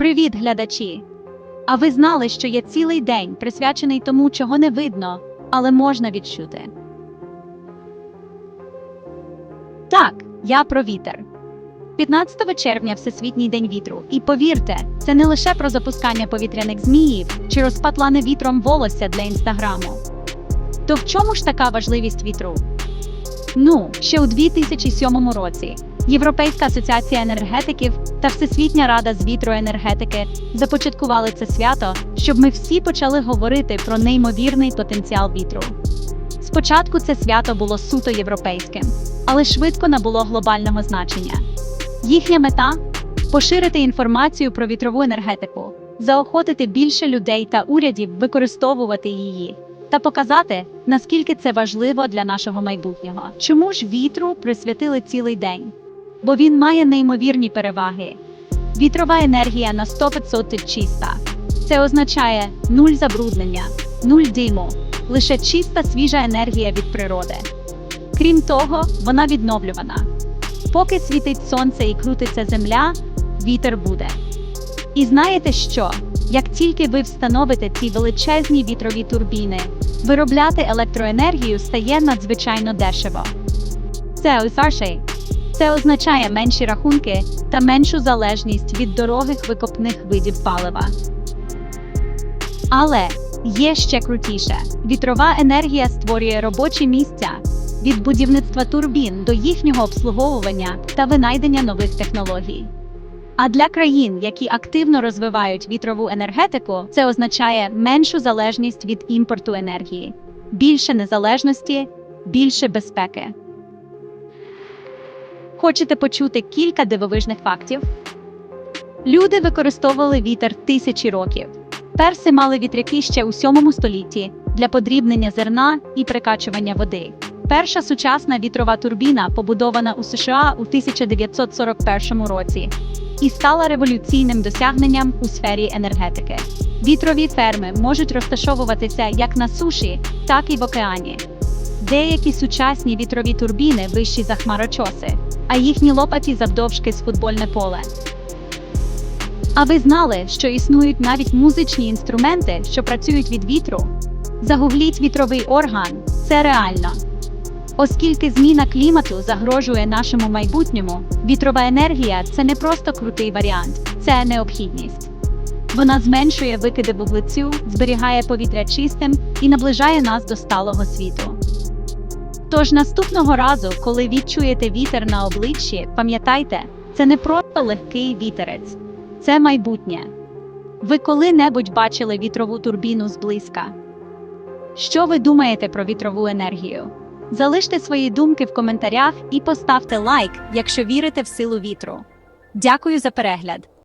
Привіт, глядачі! А ви знали, що є цілий день присвячений тому, чого не видно, але можна відчути? Так, я про вітер. 15 червня Всесвітній день вітру. І повірте, це не лише про запускання повітряних зміїв чи розпатлане вітром волосся для інстаграму. То в чому ж така важливість вітру? Ну, ще у 2007 році Європейська асоціація енергетиків та Всесвітня рада з вітроенергетики започаткували це свято, щоб ми всі почали говорити про неймовірний потенціал вітру. Спочатку це свято було суто європейським, але швидко набуло глобального значення. Їхня мета поширити інформацію про вітрову енергетику, заохотити більше людей та урядів використовувати її та показати, наскільки це важливо для нашого майбутнього. Чому ж вітру присвятили цілий день? Бо він має неймовірні переваги. Вітрова енергія на 100% чиста. Це означає нуль забруднення, нуль диму, лише чиста свіжа енергія від природи. Крім того, вона відновлювана. Поки світить сонце і крутиться земля, вітер буде. І знаєте що? Як тільки ви встановите ці величезні вітрові турбіни, виробляти електроенергію стає надзвичайно дешево. Це Усаршей. Це означає менші рахунки та меншу залежність від дорогих викопних видів палива. Але є ще крутіше: вітрова енергія створює робочі місця від будівництва турбін до їхнього обслуговування та винайдення нових технологій. А для країн, які активно розвивають вітрову енергетику, це означає меншу залежність від імпорту енергії, більше незалежності, більше безпеки. Хочете почути кілька дивовижних фактів? Люди використовували вітер тисячі років. Перси мали вітряки ще у 7 столітті для подрібнення зерна і прикачування води. Перша сучасна вітрова турбіна побудована у США у 1941 році і стала революційним досягненням у сфері енергетики. Вітрові ферми можуть розташовуватися як на суші, так і в океані. Деякі сучасні вітрові турбіни вищі за хмарочоси, а їхні лопаті завдовжки з футбольне поле. А ви знали, що існують навіть музичні інструменти, що працюють від вітру? Загугліть вітровий орган це реально. Оскільки зміна клімату загрожує нашому майбутньому, вітрова енергія це не просто крутий варіант, це необхідність. Вона зменшує викиди вуглецю, зберігає повітря чистим і наближає нас до сталого світу. Тож наступного разу, коли відчуєте вітер на обличчі, пам'ятайте, це не просто легкий вітерець, це майбутнє. Ви коли-небудь бачили вітрову турбіну зблизька? Що ви думаєте про вітрову енергію? Залиште свої думки в коментарях і поставте лайк, якщо вірите в силу вітру. Дякую за перегляд!